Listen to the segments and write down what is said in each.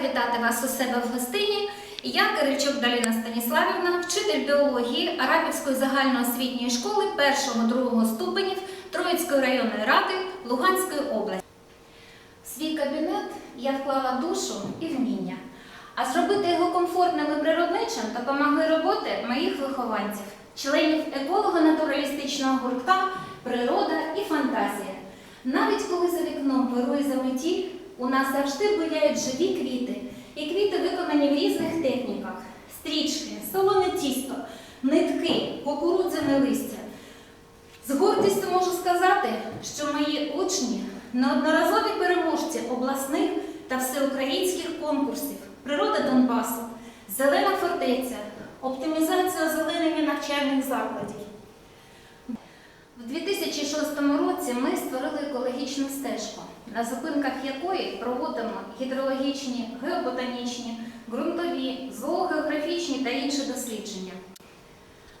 вітати вас у себе в гостині. Я Кирильчук Даліна Станіславівна, вчитель біології Арабівської загальноосвітньої школи 1-2 ступенів Троїцької районної ради Луганської області. В свій кабінет я вклала душу і вміння, а зробити його комфортним і природничим допомогли роботи моїх вихованців, членів еколого-натуралістичного гуртка Природа і фантазія. Навіть коли за вікном вирує заметіль, у нас завжди буяють живі квіти, і квіти виконані в різних техніках: стрічки, солоне тісто, нитки, кукурудзяне листя. З гордістю можу сказати, що мої учні неодноразові переможці обласних та всеукраїнських конкурсів Природа Донбасу, Зелена фортеця, оптимізація озеленення навчальних закладів. В 2006 році ми створили екологічну стежку, на зупинках якої проводимо гідрологічні, геоботанічні, ґрунтові, зоогеографічні та інші дослідження.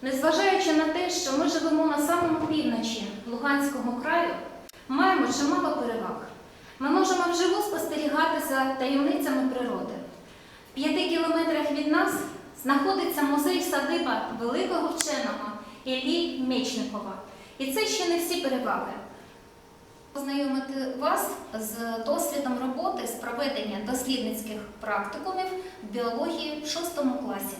Незважаючи на те, що ми живемо на самому півночі Луганського краю, маємо чимало переваг. Ми можемо вживу спостерігати за таємницями природи. В п'яти кілометрах від нас знаходиться музей садиба великого вченого Іллі Мечникова. І це ще не всі переваги. Познайомити вас з досвідом роботи з проведення дослідницьких практикумів в біології в 6 класі.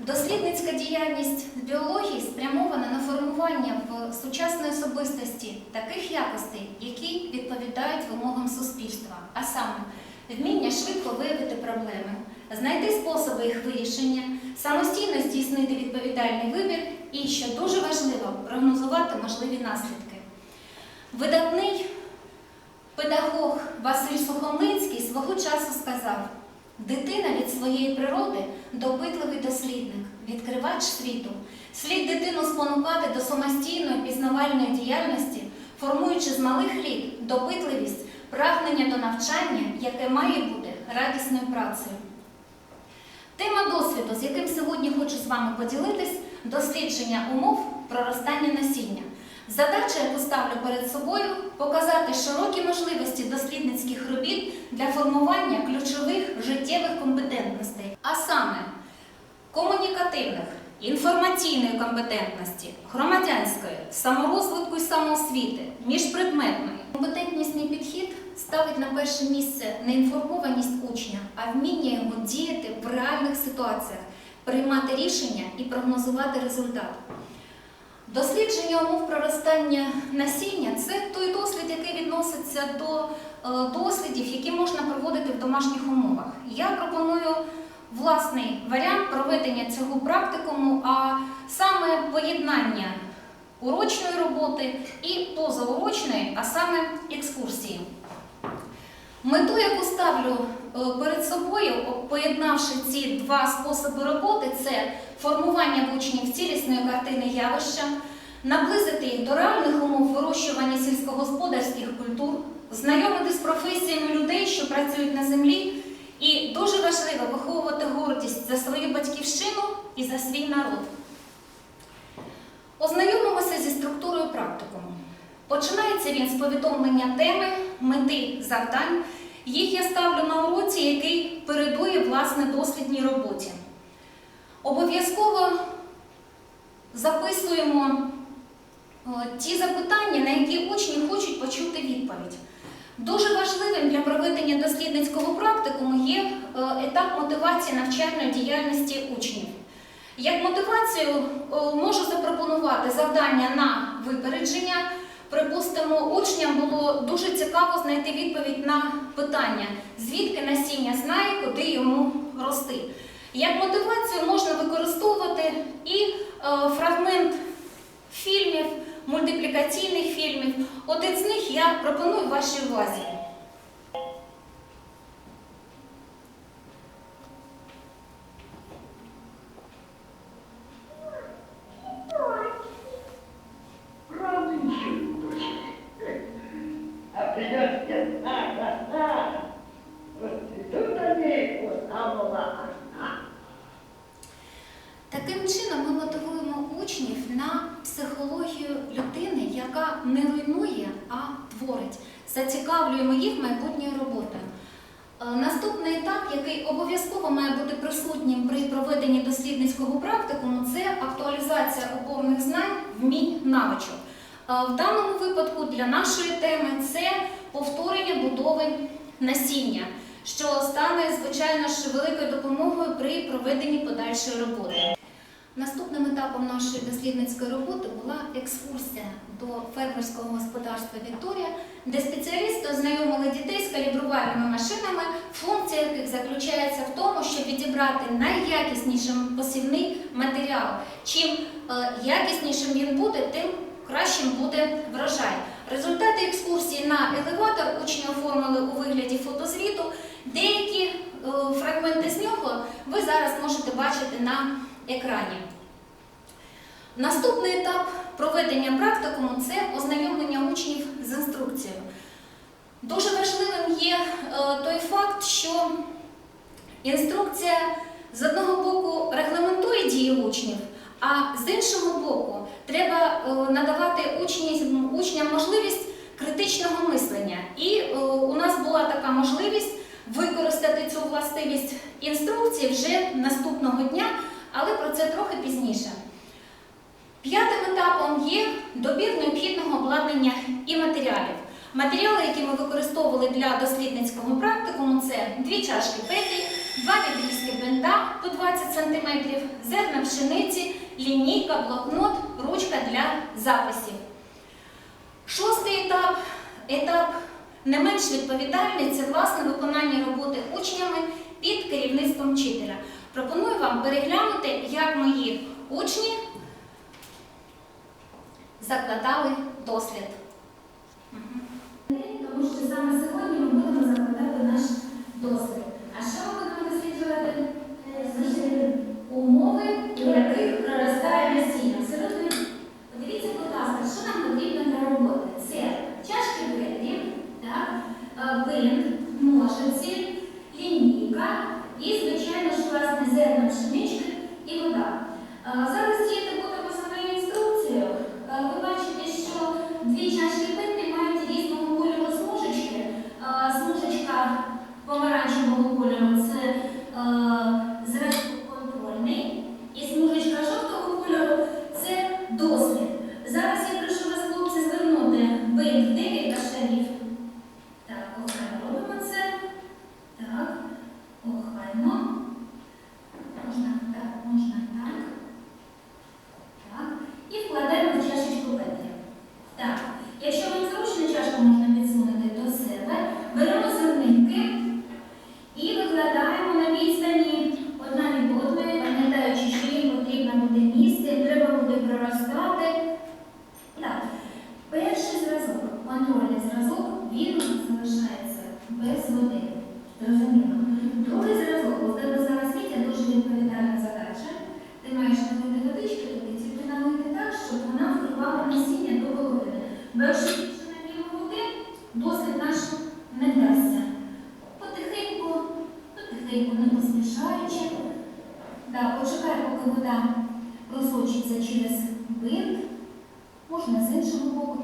Дослідницька діяльність з біології спрямована на формування в сучасної особистості таких якостей, які відповідають вимогам суспільства, а саме вміння швидко виявити проблеми, знайти способи їх вирішення, самостійно здійснити відповідальний вибір і, що дуже важливо, прогнозувати можливі наслідки. Видатний педагог Василь Сухомлинський свого часу сказав: дитина від своєї природи допитливий дослідник, відкривач світу. Слід дитину спонукати до самостійної пізнавальної діяльності, формуючи з малих літ допитливість, прагнення до навчання, яке має бути радісною працею. Тема досвіду, з яким сьогодні хочу з вами поділитись, дослідження умов проростання насіння. Задача, яку ставлю перед собою, показати широкі можливості дослідницьких робіт для формування ключових життєвих компетентностей, а саме комунікативних, інформаційної компетентності, громадянської, саморозвитку і самоосвіти, міжпредметної. Компетентнісний підхід ставить на перше місце не інформованість учня, а вміння його діяти в реальних ситуаціях, приймати рішення і прогнозувати результат. Дослідження умов проростання насіння це той дослід, який відноситься до е, дослідів, які можна проводити в домашніх умовах. Я пропоную власний варіант проведення цього практикуму, а саме поєднання урочної роботи і позаурочної, а саме екскурсії. Мету, яку ставлю е, перед собою, поєднавши ці два способи роботи, це формування в учнів цілісної картини явища, наблизити їх до реальних умов вирощування сільськогосподарських культур, знайомити з професіями людей, що працюють на землі, і дуже важливо виховувати гордість за свою батьківщину і за свій народ. Ознайомимося зі структурою практикуму. Починається він з повідомлення теми, мети завдань. Їх я ставлю на уроці, який передує власне дослідній роботі. Обов'язково записуємо е, ті запитання, на які учні хочуть почути відповідь. Дуже важливим для проведення дослідницького практикуму є е, етап мотивації навчальної діяльності учнів. Як мотивацію е, можу запропонувати завдання на випередження. Припустимо, учням було дуже цікаво знайти відповідь на питання, звідки насіння знає, куди йому рости. Як мотивацію можна використовувати і е, фрагмент фільмів, мультиплікаційних фільмів. Один з них я пропоную вашій увазі. Таким чином ми мотивуємо учнів на психологію людини, яка не руйнує, а творить. Зацікавлюємо їх майбутньою роботою. Е, Наступний етап який обов'язково має бути присутнім при проведенні дослідницького практикуму, це актуалізація опорних знань, вмінь навичок. В даному випадку для нашої теми це повторення будови насіння, що стане, звичайно ж, великою допомогою при проведенні подальшої роботи. Наступним етапом нашої дослідницької роботи була екскурсія до фермерського господарства Вікторія, де спеціалісти ознайомили дітей з калібрувальними машинами, функція яких заключається в тому, щоб відібрати найякісніший посівний матеріал. Чим е, якіснішим він буде, тим кращим буде врожай. Результати екскурсії на елеватор учні оформили у вигляді фотозвіту. Деякі е, фрагменти з нього ви зараз можете бачити на екрані. Наступний етап проведення практикуму це ознайомлення учнів з інструкцією. Дуже важливим є е, той факт, що інструкція з одного боку регламентує дії учнів, а з іншого боку треба е, надавати учні, учням можливість критичного мислення. І е, у нас була така можливість використати цю властивість інструкції вже наступного дня, але про це трохи пізніше. П'ятим етапом є добір необхідного обладнання і матеріалів. Матеріали, які ми використовували для дослідницького практикуму, це дві чашки петлі, два відрізки бинта по 20 см, зерна пшениці, лінійка, блокнот, ручка для записів. Шостий етап етап не менш відповідальний це власне виконання роботи учнями під керівництвом вчителя. Пропоную вам переглянути, як мої учні закладали дослід. Тому що саме сьогодні ми будемо закладати наш дослід. Можна з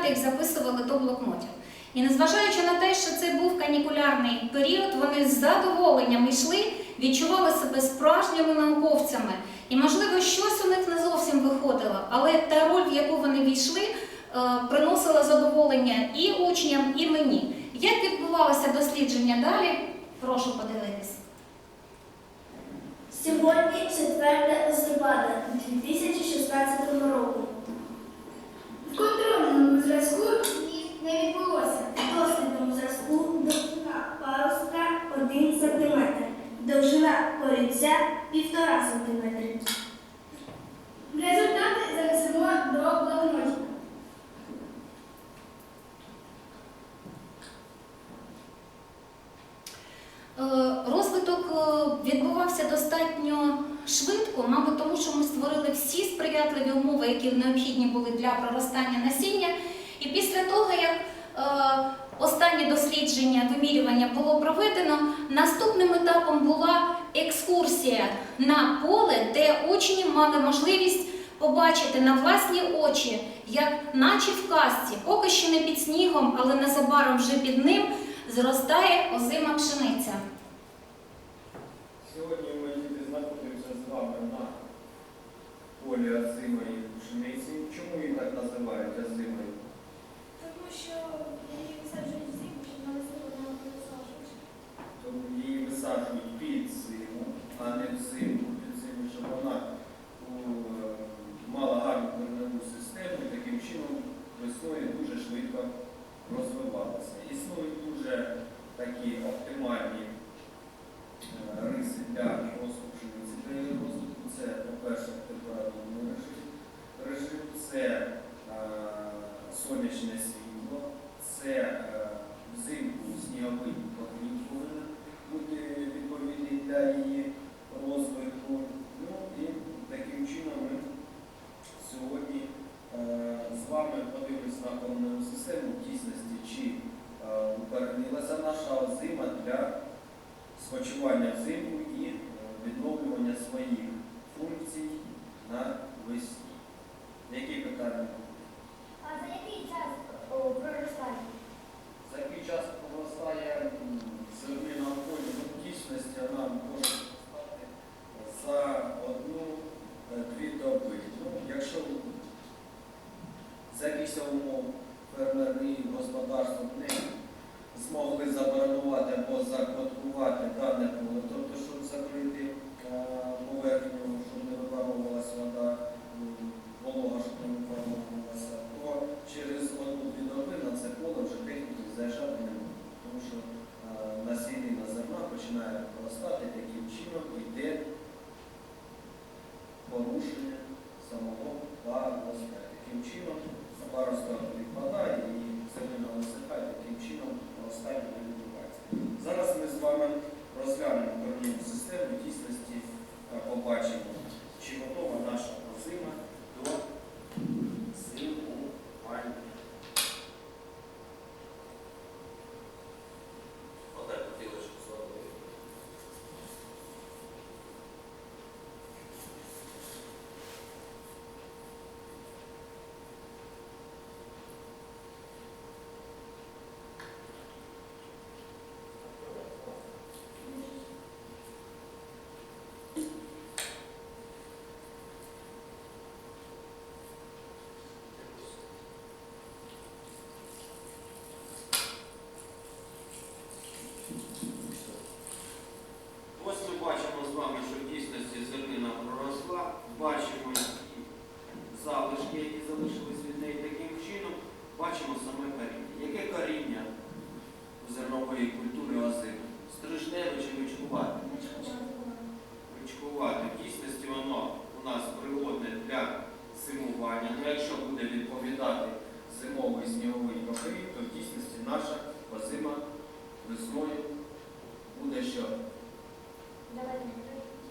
результати їх записували до блокнотів. І незважаючи на те, що це був канікулярний період, вони з задоволенням йшли, відчували себе справжніми науковцями. І, можливо, щось у них не зовсім виходило, але та роль, в яку вони війшли, е, приносила задоволення і учням, і мені. Як відбувалося дослідження далі, прошу подивитися. Сьогодні 4 листопада 2016 року. В контрольному зразку ні, не відбулося. В дослідному зразку довжина паруска 1 см, довжина корінця 1,5 см. швидко, мабуть, тому що ми створили всі сприятливі умови, які необхідні були для проростання насіння. І після того, як е, останнє дослідження вимірювання було проведено, наступним етапом була екскурсія на поле, де учні мали можливість побачити на власні очі, як наче в казці, поки що не під снігом, але незабаром вже під ним зростає озима пшениця. Сьогодні великої азимої пшениці. Чому її так називають азимою? Тому що соціальному управлінню систем дійсності е, побачення.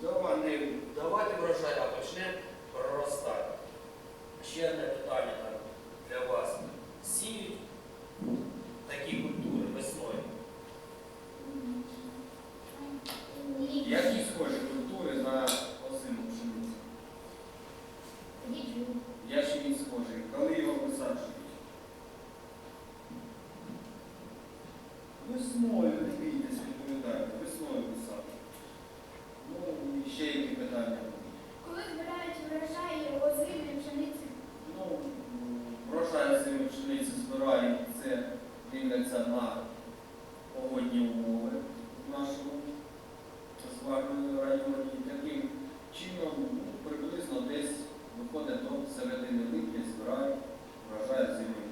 Давай не давайте врожай, а почнемо проростати. Ще одне питання там для вас. Сіють такі культури весною. Які схожі культури на озиму пшеницю? Я ще він схожий. Коли його висаджують? Весною, не бійтесь, відповідайте. Весною висаджують. Ну, і ще які питання? Коли збирають врожай озимі пшениці? Ну, врожай озимої пшениці збирають, це дивляться на погодні умови в нашому з районі. І таким чином ну, приблизно десь виходить до середини липня збирають врожай озимої.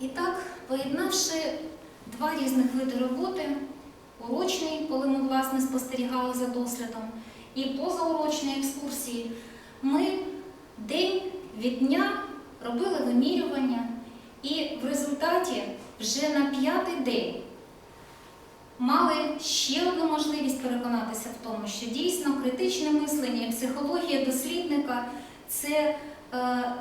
І так, поєднавши два різних види роботи, урочний, коли ми власне спостерігали за дослідом, і позаурочні екскурсії, ми день від дня робили вимірювання, і в результаті вже на п'ятий день мали ще одну можливість переконатися в тому, що дійсно критичне мислення і психологія дослідника це е,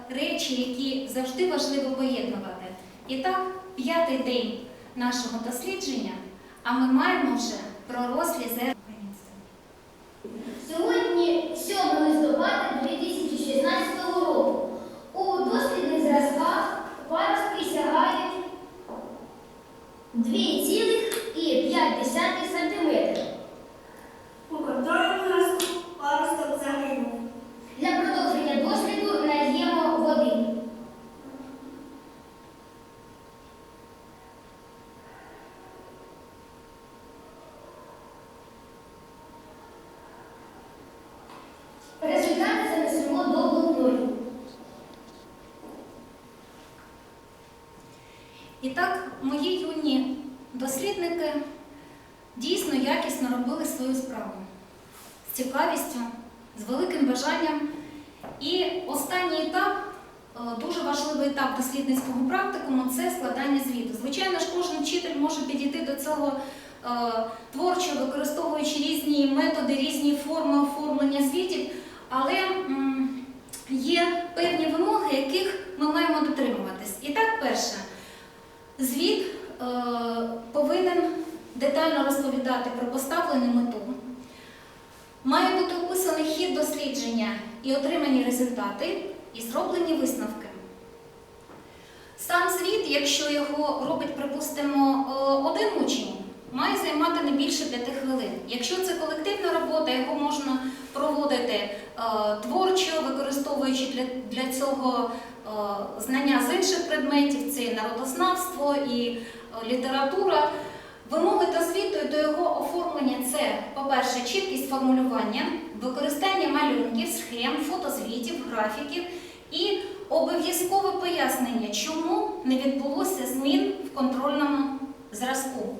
речі, які завжди важливо поєднувати. І так, п'ятий день нашого дослідження, а ми маємо вже пророслі зерна. Сьогодні 7 листопада 2016 року. У дослідних зразках 2,5 см. У контрольному зразку паросток загинув. Для продовження досліду нальємо води. Результати занесемо до. І так, мої юні дослідники дійсно якісно робили свою справу з цікавістю, з великим бажанням. І останній етап, е, дуже важливий етап дослідницького практикуму це складання звіту. Звичайно ж, кожен вчитель може підійти до цього е, творчо, використовуючи різні методи, різні форми оформлення звітів, але є певні вимоги, яких ми маємо дотримуватись. І так, перше. Звіт е, повинен детально розповідати про поставлену мету. Має бути описаний хід дослідження і отримані результати, і зроблені висновки. Сам звіт, якщо його робить, припустимо, е, один учень, має займати не більше п'яти хвилин. Якщо це колективна робота, його можна проводити е, творчо, використовуючи для, для цього е, знання з інших предметів, це і народознавство, і е, література. Вимоги до звіту і до його оформлення це, по-перше, чіткість формулювання, використання малюнків, схем, фотозвітів, графіків і обов'язкове пояснення, чому не відбулося змін в контрольному зразку.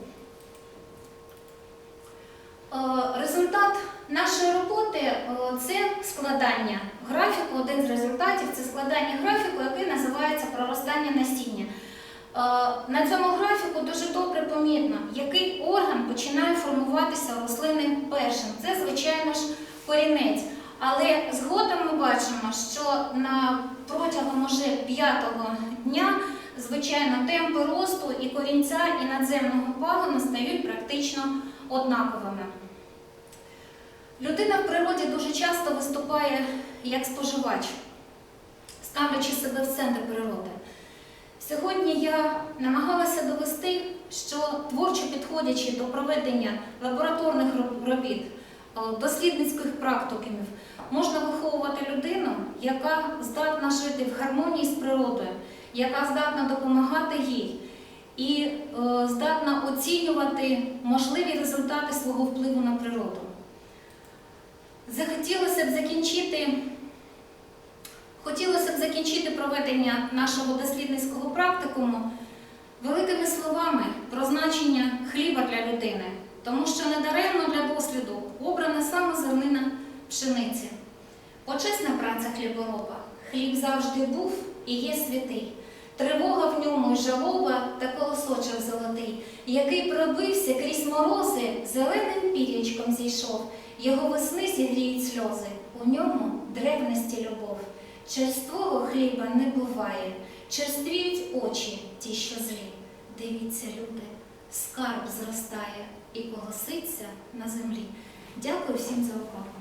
Е, Результат нашої роботи е, це складання графіку. Один з результатів це складання графіку, який називається проростання насіння. Е, На цьому графіку дуже добре помітно, який орган починає формуватися рослини першим. Це, звичайно ж, корінець. Але згодом ми бачимо, що на протягом уже п'ятого дня, звичайно, темпи росту і корінця, і надземного пагону стають практично однаковими. Людина в природі дуже часто виступає як споживач, ставлячи себе в центр природи. Сьогодні я намагалася довести, що творчо підходячи до проведення лабораторних робіт, е, дослідницьких практикумів, можна виховувати людину, яка здатна жити в гармонії з природою, яка здатна допомагати їй і е, здатна оцінювати можливі результати свого впливу на природу. Захотілося б закінчити закінчити проведення нашого дослідницького практикуму великими словами про значення хліба для людини, тому що недаремно для досліду обрана саме зернина пшениці. Почесна праця хлібороба. Хліб завжди був і є святий. Тривога в ньому й жалоба та колосочок золотий, який пробився крізь морози, зеленим пірячком зійшов. Його весни зігріють сльози, у ньому древності любов. Черствого хліба не буває, черствіють очі ті, що злі. Дивіться, люди, скарб зростає і колоситься на землі. Дякую всім за увагу.